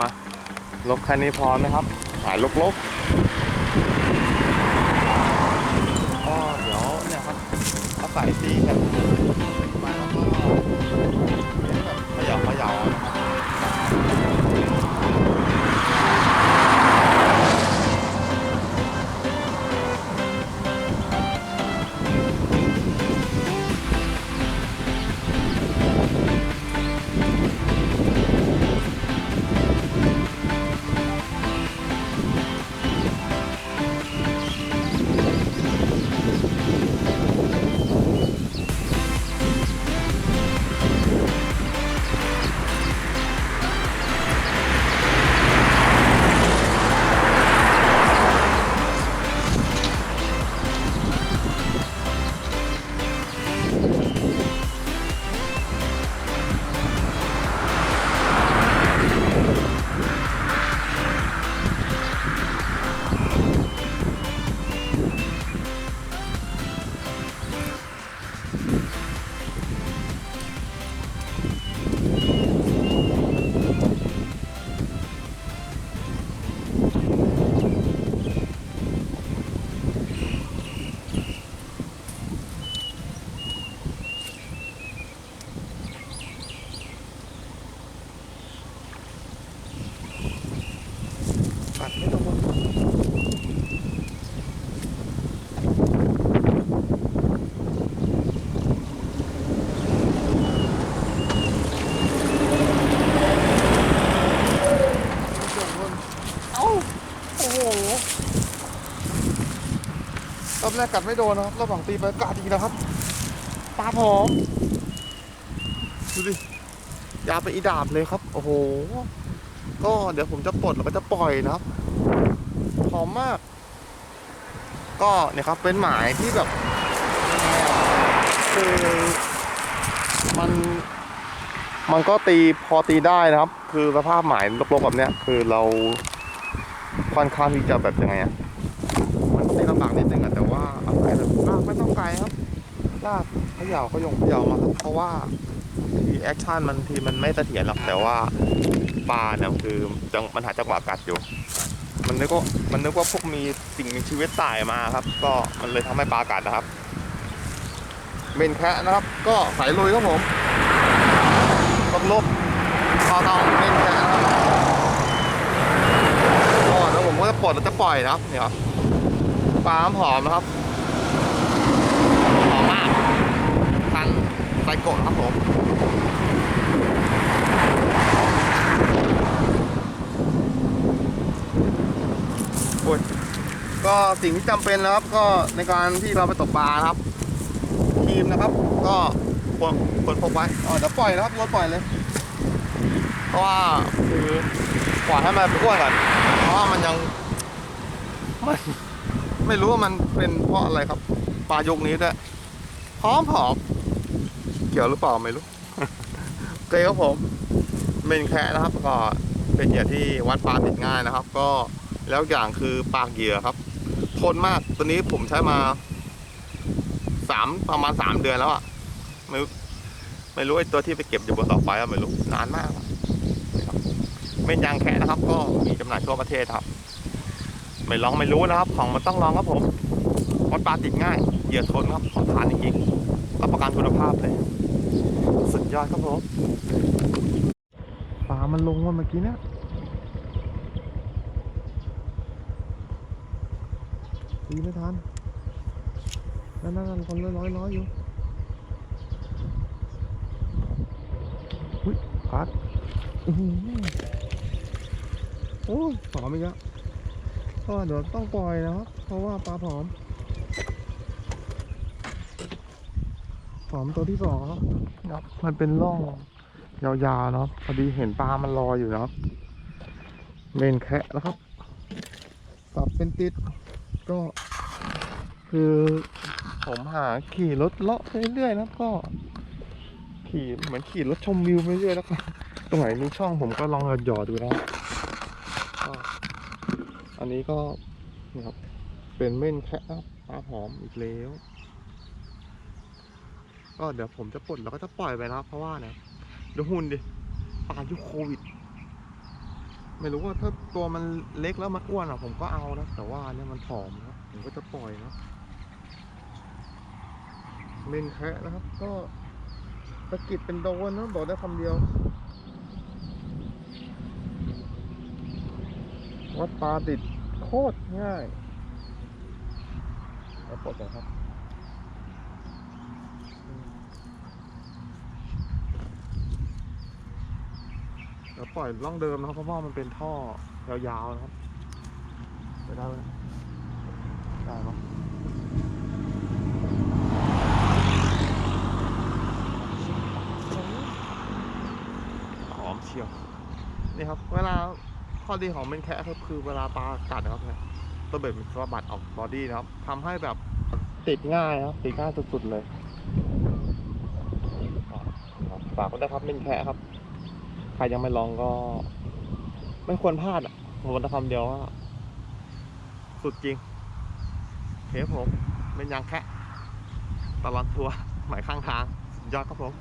มาลบคันนี้พอไหมครับ หายลกๆก็เดี๋ยวเนี่ยครับอาใส่ตีกัน ปัดไม่ตรงเอ้า โอ้โห รอบแรกกัดไม่โดนนะครับ รอบหลังตีไปกัดอีกแล้วครับ ปลาผอม ดูดิ ยาวไปอีดาบเลยครับ โอ้โห ก็เดี๋ยวผมจะปลดแล้วก็จะปล่อยนะครับหอมมาก ก็เนี่ยครับเป็นหมายที่แบบคือมันมันก็ตีพอตีได้นะครับ คือสภาพหมายลกๆแบบเนี้ย คือเราค่อนข้างที่จะแบบยังไงอะมันตีลำบากนิดนึงอะแต่ว่าเอาไปแบบลากไม่ต้องไกลครับลากขย่าเขยงขย่ามาครับเพราะว่าทีแอคชั่นมันทีมันไม่เสถียรหรอกแต่ว่า ปลาเนี่ยคือจังมันหาจังหวะกัดอยู่ มันนึกว่ามันนึกว่าพวกมีสิ่งมีชีวิตตายมาครับ ก็มันเลยทำให้ปลากัดนะครับเบนแคะนะครับ ก็สายลุยครับผมลบลบพอต้องเบนแคะนะครับก็แล้วผมก็จะปลดแล้วจะปล่อยนะครับเนี่ยปลาหอมนะครับหอมมากพันไซโกะครับผม โอ้ย ก็สิ่งที่จำเป็นนะครับ ก็ในการที่เราไปตกปลาครับทีมนะครับ ก็ควรควรพกไว้อ๋อเดี๋ยวปล่อยนะครับรถปล่อยเลยเพราะว่าคือปล่อยให้มันไปอ้วนก่อนเพราะว่ามันยังมันไม่รู้ว่ามันเป็นเพราะอะไรครับปลายุคนี้ด้วยพร้อมผอมเกี่ยวหรือเปล่าไม่รู้เคครับผมเมนแคะนะครับก็เป็นเหยื่อที่วัดปลาติดง่ายนะครับ ก็ แล้วอย่างคือปากเหยื่อครับ ทนมากตัวนี้ผมใช้มาสามประมาณสามเดือนแล้วอะไม่รู้ไม่รู้ไอ้ตัวที่ไปเก็บอยู่บนเสาไฟอะไม่รู้นานมากนะครับเม่ยางแคะนะครับ ก็มีจำหน่ายทั่วประเทศครับ ไม่ลองไม่รู้นะครับ ของมันต้องลองครับผมมันปลาติดง่ายเหยื่อทนครับขอทานจริงๆรับประกันคุณภาพเลย สุดยอดครับผมปลามันลงว่าเมื่อกี้เนี่ย ตีไม่ทันนั่นนั่นคนร้อยร้อยร้อยอยู่อุ้ยกัดอื้อหือโอ้ยผอมอีกแล้วก็เดี๋ยวต้องปล่อยนะครับเพราะว่าปลาผอมผอมตัวที่สองครับครับมันเป็นร่องยาวๆเนาะพอดีเห็นปลามันลอยอยู่นะครับเมนแคะแล้วครับสับเป็นติด ก็ คือผมหาขี่รถเลาะไปเรื่อยๆนะครับก็ ขี่เหมือนขี่รถชมวิวไปเรื่อยแล้วก็ตรงไหนมีช่องผมก็ลองหยอดดูนะก็อันนี้ก็นี่ครับเป็นเม่นแคะนะครับปลาหอมอีกแล้วก็เดี๋ยวผมจะปลดแล้วก็จะปล่อยไปนะครับเพราะว่าเนี่ยดูหุ่นดิปลายุคโควิด ไม่รู้ว่าถ้าตัวมันเล็กแล้วมันอ้วนอะผมก็เอานะ แต่ว่าเนี่ยมันผอมนะผมก็จะปล่อยนะเมนแคะนะครับ ก็สะกิดเป็นโดนนะบอกได้คำเดียว วัดปลาติดโคตรง่ายแล้วปลดเลยครับ แล้วปล่อยล่องเดิมนะครับเพราะว่ามันเป็นท่อยาวๆนะครับไปได้ไหมได้ปะหอมเชียว นี่ครับ เวลาข้อดีของเมนแคะครับคือเวลาปลากัดนะครับเนี่ยตัวเบ็ดมันสะบัดออกบอดี้นะครับทำให้แบบติดง่ายครับติดง่ายสุดๆเลยฝากไว้ด้ครับเมนแคะครับ ใครยังไม่ลองก็ ไม่ควรพลาดอะผมจะคำเดียวว่าสุดจริงเคผมเป็นยังแค่ตลอดทัวร์หมายข้างทาง สุดยอดครับผม